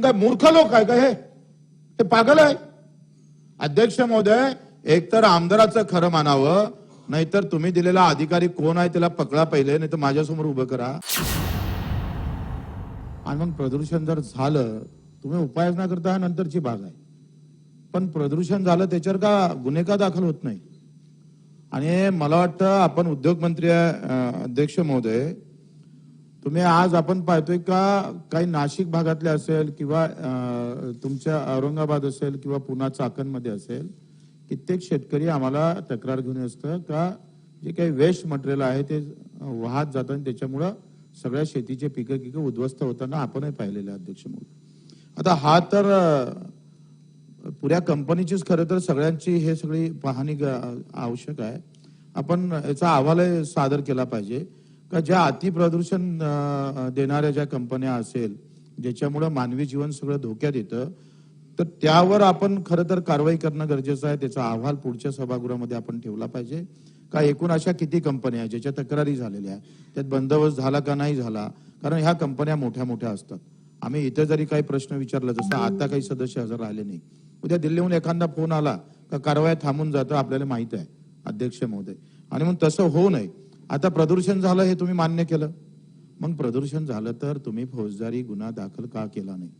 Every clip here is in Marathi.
काय मूर्ख लोक आहे का हे? ते पागल आहे. अध्यक्ष महोदय एकतर आमदाराचं खरं मानावं नाहीतर तुम्ही दिलेला अधिकारी कोण आहे त्याला पकडा पहिले नाही तर माझ्यासमोर उभं करा. आणि मग प्रदूषण जर झालं तुम्ही उपाययोजना करता हा नंतरची भाग आहे. पण प्रदूषण झालं त्याच्यावर का गुन्हे का दाखल होत नाही? आणि मला वाटतं आपण उद्योग मंत्री अध्यक्ष महोदय तुम्ही आज आपण पाहतोय का काही नाशिक भागातले असेल किंवा तुमच्या औरंगाबाद असेल किंवा पुन्हा चाकणमध्ये असेल कित्येक शेतकरी आम्हाला तक्रार घेऊन असतं का जे काही वेस्ट मटेरियल आहे ते वाहत जातं आणि त्याच्यामुळं सगळ्या शेतीचे पिकं पिकं उद्ध्वस्त होताना आपणही पाहिलेले आहे, अध्यक्ष म्हणून. आता हा तर पुऱ्या कंपनीचीच खरं तर सगळ्यांची हे सगळी पाहणी आवश्यक आहे. आपण याचा अहवालही सादर केला पाहिजे. का ज्या अतिप्रदूषण प्रदूषण देणाऱ्या ज्या कंपन्या असेल ज्याच्यामुळं मानवी जीवन सगळं धोक्यात येतं तर त्यावर आपण खरं तर कारवाई करणं गरजेचं आहे. त्याचा अहवाल पुढच्या सभागृहामध्ये आपण ठेवला पाहिजे. का एकूण अशा किती कंपन्या आहेत ज्याच्या तक्रारी झालेल्या आहेत? त्यात बंदोबस्त झाला का नाही झाला? कारण ह्या कंपन्या मोठ्या मोठ्या असतात. आम्ही इथे जरी काही प्रश्न विचारला जसं आता काही सदस्य हजर राहिले नाही. उद्या दिल्लीहून एखादा फोन आला का कारवाई थांबून जातं आपल्याला माहीत आहे अध्यक्ष महोदय. आणि मग तसं होऊ नये. आता प्रदूषण झालं हे तुम्ही मान्य केलं. मग प्रदूषण झालं तर तुम्ही फौजदारी गुन्हा दाखल का केला नाही?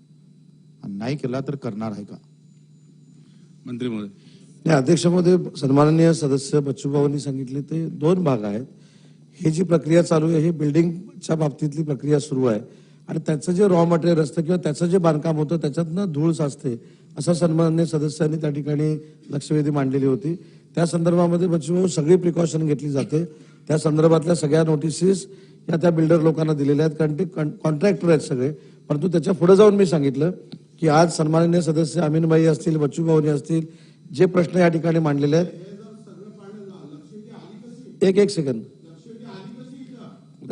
आणि नाही केला तर करणार आहे का? मंत्री महोदय. नाही अध्यक्षमध्ये सन्माननीय सदस्य बच्चूभाऊंनी सांगितले ते दोन भाग आहेत. ही जी प्रक्रिया चालू आहे ही बिल्डिंगच्या बाबतीतली प्रक्रिया सुरू आहे. आणि त्याचं जे रॉ मटेरियल असतं किंवा त्याचं जे बांधकाम होतं त्याच्यातनं धूळ साचते असं सन्माननीय सदस्यांनी त्या ठिकाणी लक्षवेधी मांडलेली होती. त्या संदर्भामध्ये बच्चूभाऊ सगळी प्रिकॉशन घेतली जाते. त्या संदर्भातल्या सगळ्या नोटिसेस या त्या बिल्डर लोकांना दिलेल्या आहेत. कारण ते कॉन्ट्रॅक्टर आहेत सगळे. परंतु त्याच्या पुढे जाऊन मी सांगितलं की आज सन्माननीय सदस्य अमीनबाई असतील बच्चूभाऊनी असतील जे प्रश्न या ठिकाणी मांडलेले आहेत. एक एक सेकंद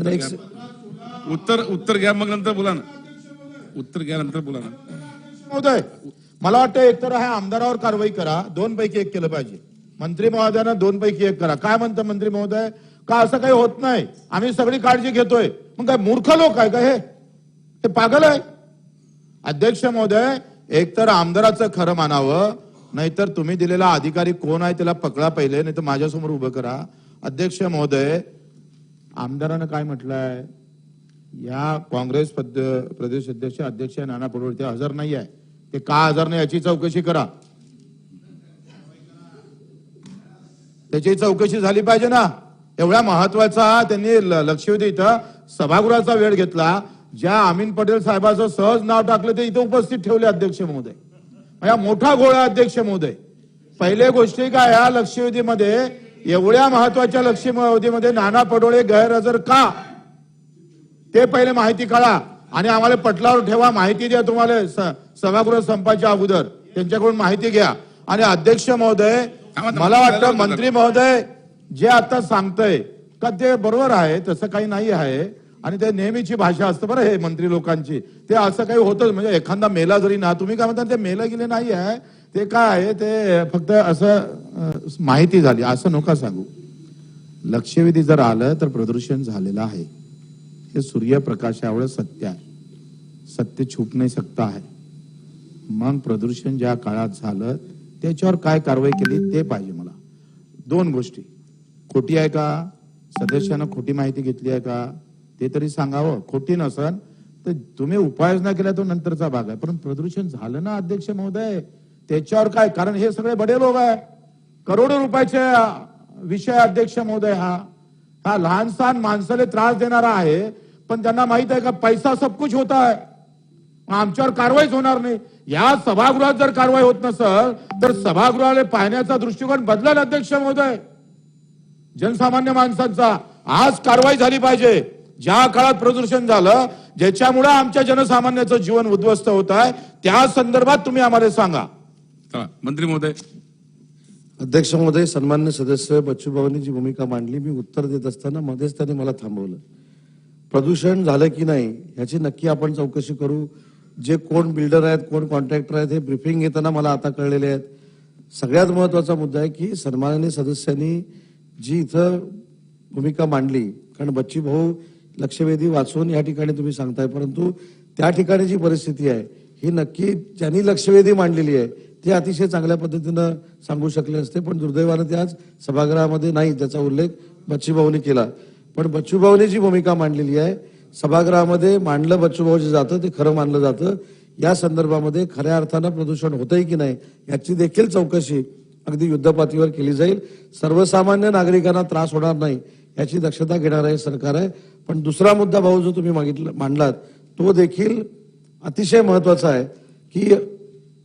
एक से- उत्तर उत्तर घ्या मग नंतर बोला ना. उत्तर घ्या नंतर बोला ना. महोदय मला वाटतं एकतर ह्या आमदारावर कारवाई करा. दोन पैकी एक केलं पाहिजे. मंत्री महोदयानं दोन पैकी एक करा. काय म्हणतं मंत्री महोदय? का असं काही होत नाही? आम्ही सगळी काळजी घेतोय. मग काय मूर्ख लोक आहे का हे? ते पागल आहे. अध्यक्ष महोदय एकतर आमदाराचं खरं मानावं नाहीतर तुम्ही दिलेला अधिकारी कोण आहे त्याला पकडा पहिले नाही तर माझ्यासमोर उभं करा. अध्यक्ष महोदय आमदारानं काय म्हटलंय? या काँग्रेस पद प्रदेश अध्यक्ष अध्यक्ष नाना पटोले ते हजर नाही आहे ते का हजर नाही याची चौकशी करा. त्याची चौकशी झाली पाहिजे ना. एवढ्या महत्त्वाचा त्यांनी लक्षवेधी इथं सभागृहाचा वेळ घेतला. ज्या अमीन पटेल साहेबाचं सहज नाव टाकलं ते इथं उपस्थित ठेवले अध्यक्ष महोदय. या मोठा गोळा अध्यक्ष महोदय. पहिले गोष्टी काय या लक्षवेधीमध्ये एवढ्या महत्त्वाच्या लक्षवेधीमध्ये नाना पडोळे गैरहजर का? ते पहिले माहिती काढा. आणि आम्हाला पटलावर ठेवा माहिती द्या तुम्हाला सभागृह संपाच्या अगोदर. त्यांच्याकडून माहिती घ्या. आणि अध्यक्ष महोदय मला वाटतं मंत्री महोदय जे आता सांगतय का ते बरोबर आहे तसं काही नाही आहे. आणि ते नेहमीची भाषा असतं बरं हे मंत्री लोकांची. ते असं काही होतं म्हणजे एखादा मेला जरी ना तुम्ही काय म्हणता ते मेला गेले नाही आहे. ते काय आहे ते फक्त असं माहिती झाली. असं नका सांगू. लक्षवेधी जर आलं तर प्रदूषण झालेलं आहे. हे सूर्यप्रकाशावर सत्य आहे. सत्य छुप नाही सकता आहे. मग प्रदूषण ज्या काळात झालं त्याच्यावर काय कारवाई केली ते पाहिजे मला. दोन गोष्टी. खोटी आहे का? सदस्यानं खोटी माहिती घेतली आहे का? ते तरी सांगावं. खोटी नसन तर तुम्ही उपाययोजना केल्या तो नंतरचा भाग आहे. पण प्रदूषण झालं ना अध्यक्ष महोदय? त्याच्यावर काय? कारण हे सगळे बडे लोक आहे. करोडो रुपयाचे विषय अध्यक्ष महोदय हा. हा लहान सहान माणसाला त्रास देणारा आहे पण त्यांना माहीत आहे का पैसा सब कुछ होता है आमच्यावर कारवाईच होणार नाही. या सभागृहात जर कारवाई होत नसल तर सभागृहाला पाहण्याचा दृष्टिकोन बदलेल अध्यक्ष महोदय. जनसामान्य माणसांचा आज कारवाई झाली पाहिजे. ज्या काळात प्रदूषण झालं ज्याच्यामुळे आमच्या जनसामान्याचं जीवन उद्ध्वस्त होत आहे त्या संदर्भात तुम्ही आम्हाला सांगा. मंत्री महोदय. अध्यक्ष महोदय सन्मान्य सदस्य बच्चूभाऊंनी जी भूमिका मांडली. मी उत्तर देत असताना मध्येच त्यांनी मला थांबवलं. प्रदूषण झालं की नाही ह्याची नक्की आपण चौकशी करू. जे कोण बिल्डर आहेत कोण कॉन्ट्रॅक्टर आहेत हे ब्रिफिंग घेताना मला आता कळलेले आहेत. सगळ्यात महत्त्वाचा मुद्दा आहे की सन्माननीय सदस्यांनी जी इथं भूमिका मांडली कारण बच्ची भाऊ लक्षवेधी वाचून या ठिकाणी तुम्ही सांगताय परंतु त्या ठिकाणी जी परिस्थिती आहे ही नक्की ज्यांनी लक्षवेधी मांडलेली आहे ते अतिशय चांगल्या पद्धतीनं सांगू शकले असते पण दुर्दैवानं ते आज सभागृहामध्ये नाही त्याचा उल्लेख बच्चूभाऊनी केला. पण बच्चूभाऊनी जी भूमिका मांडलेली आहे सभागृहामध्ये मांडलं बच्चूभाऊ जे जातं ते खरं मानलं जातं. या संदर्भामध्ये खऱ्या अर्थानं प्रदूषण होतंय की नाही याची देखील चौकशी अगदी युद्धपातळीवर केली जाईल. सर्वसामान्य नागरिकांना त्रास होणार नाही याची दक्षता घेणार आहे सरकार आहे. पण दुसरा मुद्दा भाऊ जो तुम्ही मागितला मांडलात तो देखील अतिशय महत्त्वाचा आहे की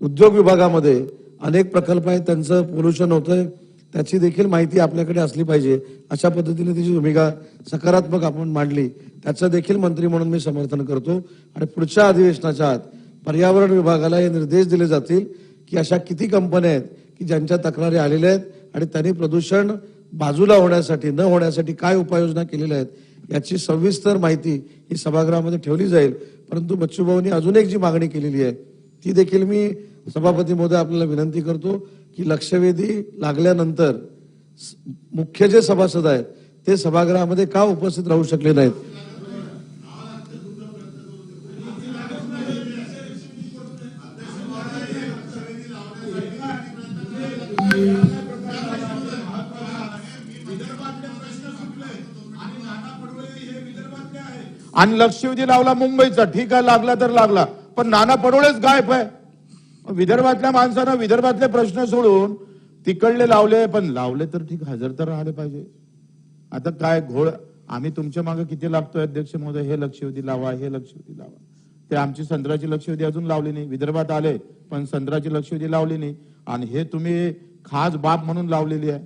उद्योग विभागामध्ये अनेक प्रकल्प आहेत त्यांचं पोल्युशन होतंय त्याची देखील माहिती आपल्याकडे असली पाहिजे अशा पद्धतीने तिची भूमिका सकारात्मक आपण मांडली त्याचं देखील मंत्री म्हणून मी समर्थन करतो. आणि पुढच्या अधिवेशनाच्या आत पर्यावरण विभागाला हे निर्देश दिले जातील की अशा किती कंपन्या आहेत की ज्यांच्या तक्रारी आलेल्या आहेत आणि त्यांनी प्रदूषण बाजूला होण्यासाठी न होण्यासाठी काय उपाययोजना केलेल्या आहेत याची सविस्तर माहिती ही सभागृहामध्ये ठेवली जाईल. परंतु बच्चूभाऊनी अजून एक जी मागणी केलेली आहे ती देखील मी सभापती महोदय आपल्याला विनंती करतो की लक्षवेधी लागल्यानंतर स- मुख्य जे सभासद आहेत ते सभागृहामध्ये का उपस्थित राहू शकले नाहीत? आणि लक्षवेधी लावला मुंबईचा. ठीक आहे लागला तर लागला. पण नाना पडोळेच गायब आहे. विदर्भातल्या माणसानं विदर्भातले प्रश्न सोडून तिकडले लावले पण लावले तर ठीक हजर तर राहिले पाहिजे. आता काय घोळ आम्ही तुमच्या मागे किती लागतोय अध्यक्ष महोदय? हे लक्षवेधी लावा हे लक्षवेधी लावा. ते आमची संत्राची लक्षवेधी अजून लावली नाही. विदर्भात आले पण संत्राची लक्षवेधी लावली नाही. आणि हे तुम्ही खास बाब म्हणून लावलेली आहे.